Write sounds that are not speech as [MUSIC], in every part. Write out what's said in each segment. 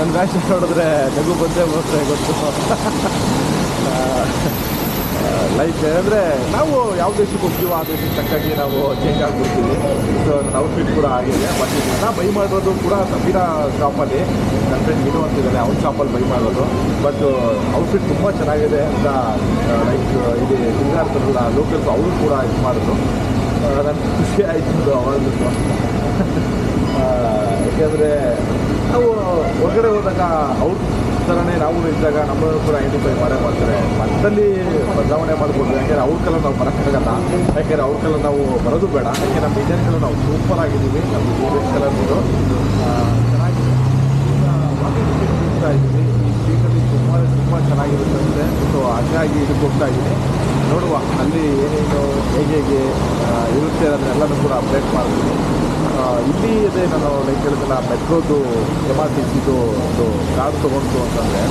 ನನ್ನ ಭಾಷೆ ನೋಡಿದ್ರೆ ನಗು ಬಂದೇ ಬರುತ್ತೆ ಗೊತ್ತು. ಲೈಕ್ ಅಂದರೆ ನಾವು ಯಾವ ದೇಶಕ್ಕೆ ಹೋಗ್ತೀವೋ ಆ ದೇಶಕ್ಕೆ ತಕ್ಕಾಗಿ ನಾವು ಚೇಂಜ್ ಆಗಿಬಿಡ್ತೀವಿ. ಸೊ ನನ್ನ ಔಟ್ಫಿಟ್ ಕೂಡ ಆಗಿದೆ. ಬಟ್ ಇದನ್ನ ಬೈ ಮಾಡಿರೋದು ಕೂಡ ಸಬೀರಾ ಶಾಪಲ್ಲಿ ನನ್ನ ಫ್ರೆಂಡ್ ವಿನು ಅಂತಿದ್ದಾನೆ ಅವ್ನ ಶಾಪಲ್ಲಿ ಬೈ ಮಾಡೋದು. ಬಟ್ ಔಟ್ಫಿಟ್ ತುಂಬ ಚೆನ್ನಾಗಿದೆ ಅಂತ ಲೈಕ್ ಇದು ಸಿಂಗಾರ್ತಾರಲ್ಲ ಲೋಕಲ್ಸ್ ಅವರು ಕೂಡ ಇದು ಮಾಡಿದ್ರು. ನನಗೆ ಖುಷಿ ಆಯಿತು ಅವಾಗ [LAUGHS] ಯಾಕೆಂದರೆ ನಾವು ಹೊರಗಡೆ ಹೋದಾಗ ಅವ್ರ ಥರನೇ ನಾವು ಇದ್ದಾಗ ನಮ್ಮನ್ನು ಕೂಡ ಐಡೆಂಟಿಫೈ ಮಾಡೇ ಮಾಡ್ತಾರೆ. ಮತ್ತಲ್ಲಿ ಬದಲಾವಣೆ ಮಾಡ್ಬೋದು. ಯಾಕೆಂದರೆ ಅವ್ರ ಕಲರ್ ನಾವು ಬರೋಕ್ಕಾಗಲ್ಲ ಯಾಕೆಂದರೆ ಅವ್ರ ಕಲರ್ ನಾವು ಬರೋದು ಬೇಡ. ಯಾಕೆ ನಮ್ಮ ಇಂಡಿಯನ್ ಕಲರ್ ನಾವು ಸೂಪರ್ ಆಗಿದ್ದೀವಿ. ನಮ್ಮ ಫೇವ್ರೆಟ್ ಕಲರ್ ಚೆನ್ನಾಗಿದೆ ಇದ್ದೀನಿ ಈ ಸ್ಟ್ರೀಟಲ್ಲಿ ತುಂಬ ತುಂಬ ಚೆನ್ನಾಗಿರುತ್ತಂತೆ ಸೊ ಹಾಗಾಗಿ ಇದಕ್ಕೆ ಹೋಗ್ತಾ ಇದ್ದೀನಿ. ನೋಡುವ ಅಲ್ಲಿ ಏನೇನು, ಹೇಗೆ ಹೇಗೆ ಇರುತ್ತೆ ಅದನ್ನೆಲ್ಲನೂ ಕೂಡ ಅಪ್ಡೇಟ್ ಮಾಡ್ತೀನಿ. ಇಲ್ಲಿ ಇದೆ ನಾನು ಹೇಳಿದ್ನಲ್ಲ ಮೆಟ್ರೋದು ಎಂ ಆರ್ ಟಿ ಸಿದು ಒಂದು ಕಾರ್ ತೊಗೊಂಡು ಅಂತಂದರೆ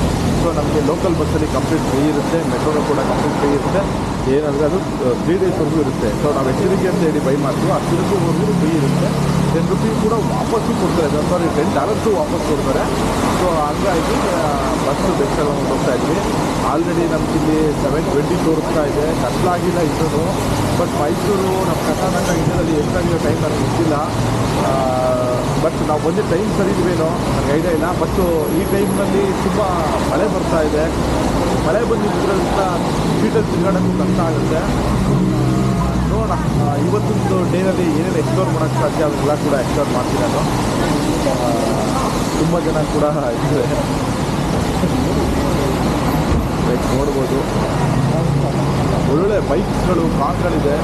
ಸೊ ನಮಗೆ ಲೋಕಲ್ ಬಸ್ಸಲ್ಲಿ ಕಂಪ್ಲೀಟ್ ಫ್ರೀ ಇರುತ್ತೆ, ಮೆಟ್ರೋನು ಕೂಡ ಕಂಪ್ಲೀಟ್ ಫ್ರೀ ಇರುತ್ತೆ. ಏನಂದರೆ ಅದು ತ್ರೀ ಡೇಸ್ವರೆಗೂ ಇರುತ್ತೆ. ಸೊ ನಾವು ಎಚ್ಚರಿಕೆ ಅಂತ ಹೇಳಿ ಬೈ ಮಾಡ್ತೀವಿ ಮಾಡ್ತೀವೋ ತಿರುಗುವರೆಗೂ ಫ್ರೀ ಇರುತ್ತೆ. ಟೆನ್ ರುಪೀಸ್ ಕೂಡ ವಾಪಸ್ಸು ಕೊಡ್ತಾರೆ. ಸಾರಿ ಟೆನ್ ಡಾಲರ್ಸು ವಾಪಸ್ ಕೊಡ್ತಾರೆ. ಸೊ ಹಂಗಾಗಿ ಬಸ್ ಒಂದು ಹೋಗ್ತಾ ಇದ್ವಿ. ಆಲ್ರೆಡಿ ನಮ್ಗೆ ಇಲ್ಲಿ ಸೆವೆನ್ ಟ್ವೆಂಟಿ ತೋರಿಸ್ತಾ ಇದೆ. ಕತ್ಲಾಗಿಲ್ಲ ಇನ್ನೂ. ಬಟ್ ಮೈಸೂರು ನಮ್ಮ ಕರ್ನಾಟಕ ಇಂಡಿಯಾದಲ್ಲಿ ಎಷ್ಟಾಗಿರೋ ಟೈಮ್ ನನಗೆ ಗೊತ್ತಿಲ್ಲ. ಬಟ್ ನಾವು ಬಂದಿದ್ದ ಟೈಮ್ ಸರಿ ಇದೆಯೇನೋ ನನಗೆ ಐಡಿಯಾ ಇಲ್ಲ. ಬಟ್ ಈ ಟೈಮ್ನಲ್ಲಿ ತುಂಬ ಮಳೆ ಬರ್ತಾ ಇದೆ. ಮಳೆ ಬಂದಿದ್ದರಿಂದ ಸೀಟಲ್ಲಿ ತಿರುಗಾಡೋಕ್ಕೂ ಕಷ್ಟ ಆಗುತ್ತೆ. ನೋಡೋಣ. ಇವತ್ತೊಂದು ಡೇನಲ್ಲಿ ಏನೇನು ಎಕ್ಸ್ಪ್ಲೋರ್ ಮಾಡೋಕ್ಕೆ ಸಾಧ್ಯ ಅದೆಲ್ಲ ಕೂಡ ಎಕ್ಸ್ಪ್ಲೋರ್ ಮಾಡ್ತೀನಿ ನಾನು. ತುಂಬ ಜನ ಕೂಡ ಇದ್ದಾರೆ. ಲೈಕ್ ನೋಡ್ಬೋದು. ಒಳ್ಳೊಳ್ಳೆ ಬೈಕ್ಸ್ಗಳು ಕಾರ್ಗಳಿದೆ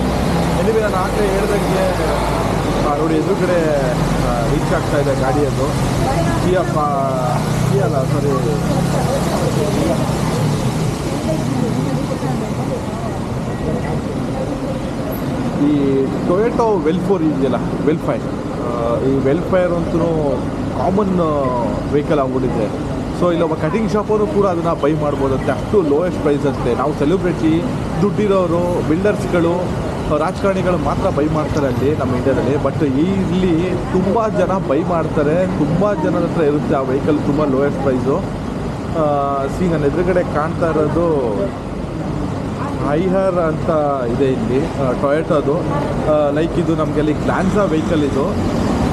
ಎಲ್ಲಿ ನಾನು ಆಗಲೇ ಹೇಳ್ದಂಗೆ ನೋಡಿ, ಎದುರುಗಡೆ ರೀಚ್ ಆಗ್ತಾ ಇದೆ ಗಾಡಿಯದು ಕಿಯಪ್ಪ ಕಿಯಲ್ಲ ಸರಿ ಈ ಟೊಯೋಟೋ ವೆಲ್ಫೋರ್ ಇದೆಯಲ್ಲ ವೆಲ್ಫೈರ್ ಈ ವೆಲ್ಫೈರ್ ಅಂತೂ ಕಾಮನ್ ವೆಹಿಕಲ್ ಆಗ್ಬಿಟ್ಟಿದೆ. ಸೊ ಇಲ್ಲೊಬ್ಬ ಕಟಿಂಗ್ ಶಾಪವರು ಕೂಡ ಅದನ್ನು ಬೈ ಮಾಡ್ಬೋದಂತೆ ಅಷ್ಟು ಲೋಯೆಸ್ಟ್ ಪ್ರೈಸ್ ಅಂತೆ. ನಾವು ಸೆಲೆಬ್ರಿಟಿ ದುಡ್ಡಿರೋರು ಬಿಲ್ಡರ್ಸ್ಗಳು ರಾಜಕಾರಣಿಗಳು ಮಾತ್ರ ಬೈ ಮಾಡ್ತಾರೆ ಅಲ್ಲಿ ನಮ್ಮ ಇಂಡಿಯಾದಲ್ಲಿ. ಬಟ್ ಇಲ್ಲಿ ತುಂಬ ಜನ ಬೈ ಮಾಡ್ತಾರೆ. ತುಂಬ ಜನರ ಹತ್ರ ಇರುತ್ತೆ ಆ ವೆಹಿಕಲ್ ತುಂಬ ಲೋಯೆಸ್ಟ್ ಪ್ರೈಸು ಸಿ ನನ್ನ ಎದುರುಗಡೆ ಕಾಣ್ತಾ ಇರೋದು ಐಹರ್ ಅಂತ ಇದೆ ಇಲ್ಲಿ. ಟೊಯೆಟೋದು ಲೈಕ್ ಇದು ನಮಗೆ ಅಲ್ಲಿ ಗ್ಲಾನ್ಸಾ ವೆಹಿಕಲ್ ಇದು.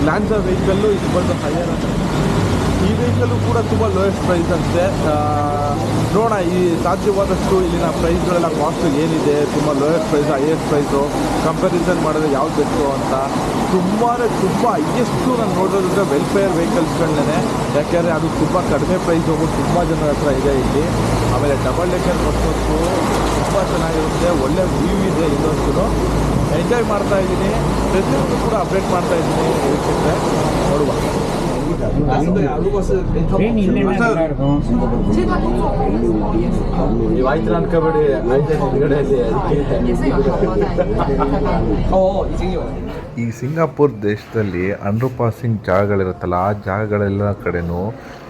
ಗ್ಲಾನ್ಸಾ ವೆಹಿಕಲ್ಲು ಇದು ಬಂದು ಹೈಯರ್ ಈ ವೆಹಿಕಲ್ಲು ಕೂಡ ತುಂಬ ಲೋಯೆಸ್ಟ್ ಪ್ರೈಸ್ ಅಂತೆ ಆ, ನೋಡೋಣ ಈ ಸಾಧ್ಯವಾದಷ್ಟು ಇಲ್ಲಿನ ಪ್ರೈಸ್ಗಳೆಲ್ಲ ಕಾಸ್ಟ್ ಏನಿದೆ ತುಂಬ lowest price highest price comparison ಮಾಡಿದ್ರೆ ಯಾವ್ದು ಬೇಕು ಅಂತ. ತುಂಬಾ ತುಂಬ ಹೈಯೆಸ್ಟು ನಾನು ನೋಡೋದಂದ್ರೆ ವೆಲ್ಫೇರ್ ವೆಹಿಕಲ್ಸ್ಗಳನ್ನೇ ಯಾಕೆಂದರೆ ಅದು ತುಂಬ ಕಡಿಮೆ ಪ್ರೈಸ್ ಹೋಗೋ ತುಂಬ ಜನರ ಹತ್ರ ಇದೆ ಇಲ್ಲಿ. ಆಮೇಲೆ ಡಬಲ್ ಡೆಕ್ಕರ್ ಬಸ್ಸು ತುಂಬ ಚೆನ್ನಾಗಿರುತ್ತೆ ಒಳ್ಳೆ ವ್ಯೂ ಇದೆ ಇನ್ನೊಂದು ಎಂಜಾಯ್ ಮಾಡ್ತಾ ಇದ್ದೀನಿ. ಪ್ರತಿಯೊಂದು ಕೂಡ ಅಪ್ಡೇಟ್ ಮಾಡ್ತಾ ಇದ್ದೀನಿ. ನೋಡುವ. ಈ ಸಿಂಗಾಪುರ್ ದೇಶದಲ್ಲಿ ಅಂಡರ್ ಪಾಸಿಂಗ್ ಜಾಗಗಳಿರುತ್ತಲ್ಲ, ಆ ಜಾಗಗಳೆಲ್ಲ ಕಡೆನೂ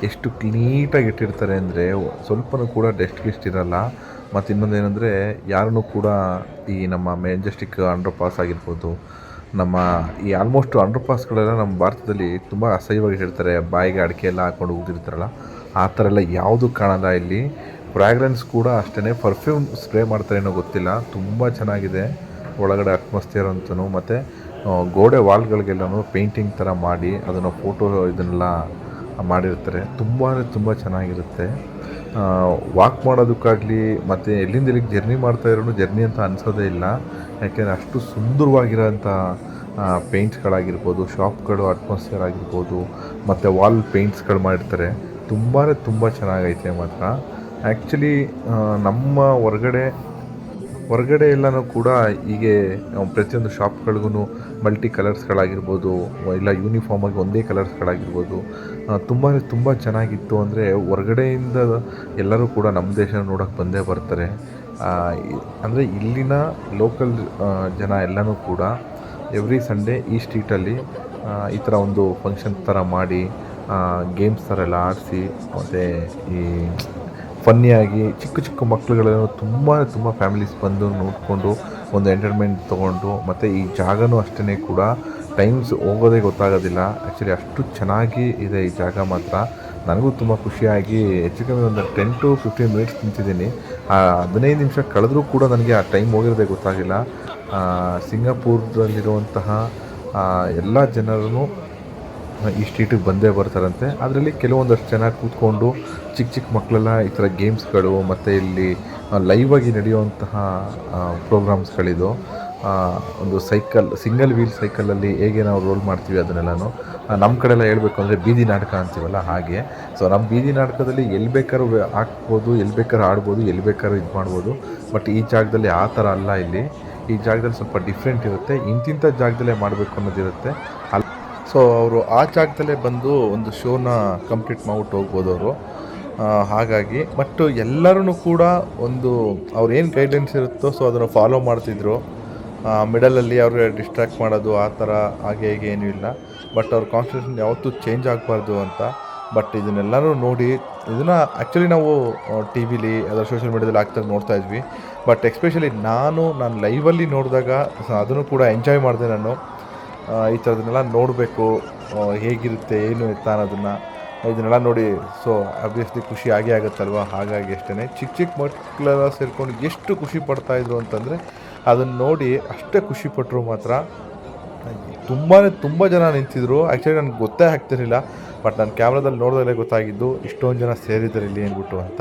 ಎಷ್ಟು ಕ್ಲೀಟಾಗಿ ಇಟ್ಟಿರ್ತಾರೆ ಅಂದರೆ ಸ್ವಲ್ಪನೂ ಕೂಡ ಡೆಸ್ಟ್ ಗಿಸ್ಟ್ ಇರಲ್ಲ. ಮತ್ತು ಇನ್ನೊಂದು ಏನಂದರೆ ಯಾರನ್ನೂ ಕೂಡ ಈ ನಮ್ಮ ಮೆಜೆಸ್ಟಿಕ್ ಅಂಡರ್ ಪಾಸ್ ಆಗಿರ್ಬೋದು ನಮ್ಮ ಈ ಆಲ್ಮೋಸ್ಟ್ ಅಂಡರ್ ಪಾಸ್ಗಳೆಲ್ಲ ನಮ್ಮ ಭಾರತದಲ್ಲಿ ತುಂಬ ಅಸಹ್ಯವಾಗಿ ಇಟ್ಟಿರ್ತಾರೆ ಬಾಯಿಗೆ ಅಡಿಕೆ ಎಲ್ಲ ಹಾಕೊಂಡು ಹೋಗ್ತಿರ್ತಾರಲ್ಲ ಆ ಥರ ಎಲ್ಲ ಯಾವುದೂ ಕಾಣಲ್ಲ ಇಲ್ಲಿ. ಫ್ರ್ಯಾಗ್ರೆನ್ಸ್ ಕೂಡ ಅಷ್ಟೇ ಪರ್ಫ್ಯೂಮ್ ಸ್ಪ್ರೇ ಮಾಡ್ತಾರೆ ಏನೋ ಗೊತ್ತಿಲ್ಲ, ತುಂಬ ಚೆನ್ನಾಗಿದೆ. ಒಳಗಡೆ ಅಟ್ಮಾಸ್ಫಿಯರ್ ಅಂತೂ ಮತ್ತು ಗೋಡೆ ವಾಲ್ಗಳಿಗೆಲ್ಲನೂ ಪೇಂಟಿಂಗ್ ಥರ ಮಾಡಿ, ಅದನ್ನು ಫೋಟೋ ಇದನ್ನೆಲ್ಲ ಮಾಡಿರ್ತಾರೆ. ತುಂಬಾ ತುಂಬ ಚೆನ್ನಾಗಿರುತ್ತೆ. ವಾಕ್ ಮಾಡೋದಕ್ಕಾಗಲಿ ಮತ್ತು ಎಲ್ಲಿಂದ ಎಲ್ಲಿಗೆ ಜರ್ನಿ ಮಾಡ್ತಾ ಇರೋನು ಜರ್ನಿ ಅಂತ ಅನಿಸೋದೇ ಇಲ್ಲ. ಯಾಕೆಂದರೆ ಅಷ್ಟು ಸುಂದರವಾಗಿರೋಂಥ ಪೇಂಟ್ಸ್ಗಳಾಗಿರ್ಬೋದು ಶಾಪ್ಗಳು ಅಟ್ಮಾಸ್ಫಿಯರ್ ಆಗಿರ್ಬೋದು, ಮತ್ತು ವಾಲ್ ಪೇಂಟ್ಸ್ಗಳು ಮಾಡಿರ್ತಾರೆ. ತುಂಬಾ ತುಂಬ ಚೆನ್ನಾಗೈತೆ ಮಾತ್ರ. ಆ್ಯಕ್ಚುಲಿ ನಮ್ಮ ಹೊರಗಡೆ ಹೊರಗಡೆ ಎಲ್ಲನೂ ಕೂಡ ಹೀಗೆ ಪ್ರತಿಯೊಂದು ಶಾಪ್ಗಳಿಗೂ ಮಲ್ಟಿ ಕಲರ್ಸ್ಗಳಾಗಿರ್ಬೋದು ಇಲ್ಲ ಯೂನಿಫಾರ್ಮಾಗಿ ಒಂದೇ ಕಲರ್ಸ್ಗಳಾಗಿರ್ಬೋದು ತುಂಬ ತುಂಬ ಚೆನ್ನಾಗಿತ್ತು ಅಂದರೆ ಹೊರಗಡೆಯಿಂದ ಎಲ್ಲರೂ ಕೂಡ ನಮ್ಮ ದೇಶ ನೋಡೋಕ್ಕೆ ಬಂದೇ ಬರ್ತಾರೆ. ಅಂದರೆ ಇಲ್ಲಿನ ಲೋಕಲ್ ಜನ ಎಲ್ಲನೂ ಕೂಡ ಎವ್ರಿ ಸಂಡೇ ಈ ಸ್ಟ್ರೀಟಲ್ಲಿ ಈ ಥರ ಒಂದು ಫಂಕ್ಷನ್ ಥರ ಮಾಡಿ ಗೇಮ್ಸ್ ಥರ ಎಲ್ಲ ಆಡಿಸಿ, ಮತ್ತು ಈ ಫನ್ನಿಯಾಗಿ ಚಿಕ್ಕ ಚಿಕ್ಕ ಮಕ್ಕಳುಗಳನ್ನು ತುಂಬ ತುಂಬ ಫ್ಯಾಮಿಲೀಸ್ ಬಂದು ನೋಡಿಕೊಂಡು ಒಂದು ಎಂಟರ್ಟೈನ್ಮೆಂಟ್ ತೊಗೊಂಡು ಮತ್ತು ಈ ಜಾಗವೂ ಅಷ್ಟೇ ಕೂಡ ಟೈಮ್ಸ್ ಹೋಗೋದೇ ಗೊತ್ತಾಗೋದಿಲ್ಲ. ಆ್ಯಕ್ಚುಲಿ ಅಷ್ಟು ಚೆನ್ನಾಗಿ ಇದೆ ಈ ಜಾಗ ಮಾತ್ರ. ನನಗೂ ತುಂಬ ಖುಷಿಯಾಗಿ ಹೆಚ್ಚು ಕಮ್ಮಿ ಒಂದು ಟೆನ್ ಟು ಫಿಫ್ಟೀನ್ ಮಿನಿಟ್ಸ್ ನಿಂತಿದ್ದೀನಿ. ಆ ಹದಿನೈದು ನಿಮಿಷ ಕಳೆದ್ರೂ ಕೂಡ ನನಗೆ ಆ ಟೈಮ್ ಹೋಗಿರೋದೇ ಗೊತ್ತಾಗಿಲ್ಲ. ಸಿಂಗಾಪುರದಲ್ಲಿರುವಂತಹ ಎಲ್ಲ ಜನರೂ ಈ ಸ್ಟ್ರೀಟಿಗೆ ಬಂದೇ ಬರ್ತಾರಂತೆ. ಅದರಲ್ಲಿ ಕೆಲವೊಂದಷ್ಟು ಜನ ಕೂತ್ಕೊಂಡು ಚಿಕ್ಕ ಚಿಕ್ಕ ಮಕ್ಕಳೆಲ್ಲ ಈ ಥರ ಗೇಮ್ಸ್ಗಳು ಮತ್ತು ಇಲ್ಲಿ ಲೈವ್ ಆಗಿ ನಡೆಯುವಂತಹ ಪ್ರೋಗ್ರಾಮ್ಸ್ಗಳಿದು ಒಂದು ಸೈಕಲ್ ಸಿಂಗಲ್ ವೀಲ್ ಸೈಕಲಲ್ಲಿ ಹೇಗೆ ನಾವು ರೋಲ್ ಮಾಡ್ತೀವಿ ಅದನ್ನೆಲ್ಲನೂ ನಮ್ಮ ಕಡೆಲ್ಲ ಹೇಳಬೇಕು ಅಂದರೆ ಬೀದಿ ನಾಟಕ ಅಂತೀವಲ್ಲ ಹಾಗೆ. ಸೊ ನಮ್ಮ ಬೀದಿ ನಾಟಕದಲ್ಲಿ ಎಲ್ಲಿ ಬೇಕಾದ್ರೂ ಹಾಕ್ಬೋದು ಎಲ್ಲಿ ಬೇಕಾದ್ರೂ ಆಡ್ಬೋದು ಎಲ್ಲಿ ಬೇಕಾದ್ರೂ ಇದು ಮಾಡ್ಬೋದು. ಬಟ್ ಈ ಜಾಗದಲ್ಲಿ ಆ ಥರ ಅಲ್ಲ ಇಲ್ಲಿ. ಈ ಜಾಗದಲ್ಲಿ ಸ್ವಲ್ಪ ಡಿಫ್ರೆಂಟ್ ಇರುತ್ತೆ. ಇಂತಿಂಥ ಜಾಗದಲ್ಲೇ ಮಾಡಬೇಕು ಅನ್ನೋದಿರುತ್ತೆ. ಅಲ್ಲಿ ಸೊ ಅವರು ಆ ಜಾಗದಲ್ಲೇ ಬಂದು ಒಂದು ಶೋನ ಕಂಪ್ಲೀಟ್ ಮಾಡ್ಬಿಟ್ಟು ಹೋಗ್ಬೋದು ಅವರು ಹಾಗಾಗಿ ಬಟ್ ಎಲ್ಲರೂ ಕೂಡ ಒಂದು ಅವ್ರೇನು ಏನು ಗೈಡೆನ್ಸ್ ಇರುತ್ತೋ ಸೊ ಅದನ್ನು ಫಾಲೋ ಮಾಡ್ತಿದ್ರು. ಮಿಡಲಲ್ಲಿ ಅವ್ರಿಗೆ ಡಿಸ್ಟ್ರಾಕ್ಟ್ ಮಾಡೋದು, ಆ ಥರ ಹಾಗೆ ಹೀಗೆ ಏನೂ ಇಲ್ಲ. ಬಟ್ ಅವ್ರ ಕಾನ್ಸಂಟ್ರೇಷನ್ ಯಾವತ್ತೂ ಚೇಂಜ್ ಆಗಬಾರ್ದು ಅಂತ. ಬಟ್ ಇದನ್ನೆಲ್ಲರೂ ನೋಡಿ, ಇದನ್ನು ಆ್ಯಕ್ಚುಲಿ ನಾವು ಟಿ ವಿಲಿ ಅದರ ಸೋಷಿಯಲ್ ಮೀಡ್ಯಾದಲ್ಲಿ ಆಗ್ತಾಗ ನೋಡ್ತಾ ಇದ್ವಿ. ಬಟ್ ಎಸ್ಪೆಷಲಿ ನಾನು ನಾನು ಲೈವಲ್ಲಿ ನೋಡಿದಾಗ, ಅದನ್ನು ಕೂಡ ಎಂಜಾಯ್ ಮಾಡಿದೆ ನಾನು. ಈ ಥರದನ್ನೆಲ್ಲ ನೋಡಬೇಕು ಹೇಗಿರುತ್ತೆ, ಏನು ಎತ್ತ ಅನ್ನೋದನ್ನು ಇದನ್ನೆಲ್ಲ ನೋಡಿ. ಸೊ ಅಬ್ವಿಯಸ್ಲಿ ಖುಷಿ ಆಗೇ ಆಗುತ್ತಲ್ವ? ಹಾಗಾಗಿ ಅಷ್ಟೇ ಚಿಕ್ಕ ಚಿಕ್ಕ ಮಕ್ಕಳೆಲ್ಲ ಸೇರಿಕೊಂಡು ಎಷ್ಟು ಖುಷಿ ಪಡ್ತಾಯಿದ್ರು ಅಂತಂದರೆ, ಅದನ್ನು ನೋಡಿ ಅಷ್ಟೇ ಖುಷಿ ಪಟ್ಟರು ಮಾತ್ರ. ತುಂಬಾ ತುಂಬ ಜನ ನಿಂತಿದ್ರು. ಆ್ಯಕ್ಚುಲಿ ನನಗೆ ಗೊತ್ತೇ ಆಗ್ತಿರಲಿಲ್ಲ, ಬಟ್ ನಾನು ಕ್ಯಾಮ್ರಾದಲ್ಲಿ ನೋಡಿದಾಗಲೇ ಗೊತ್ತಾಗಿದ್ದು, ಇಷ್ಟೊಂದು ಜನ ಸೇರಿದ್ದಾರೆ ಇಲ್ಲಿ ಅಂದ್ಬಿಟ್ಟು ಅಂತ.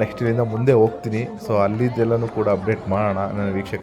ನೆಕ್ಸ್ಟ್ ಇಲ್ಲಿಂದ ಮುಂದೆ ಹೋಗ್ತೀನಿ. ಸೊ ಅಲ್ಲಿದ್ದೆಲ್ಲನೂ ಕೂಡ ಅಪ್ಡೇಟ್ ಮಾಡೋಣ, ನನ್ನ ವೀಕ್ಷಕ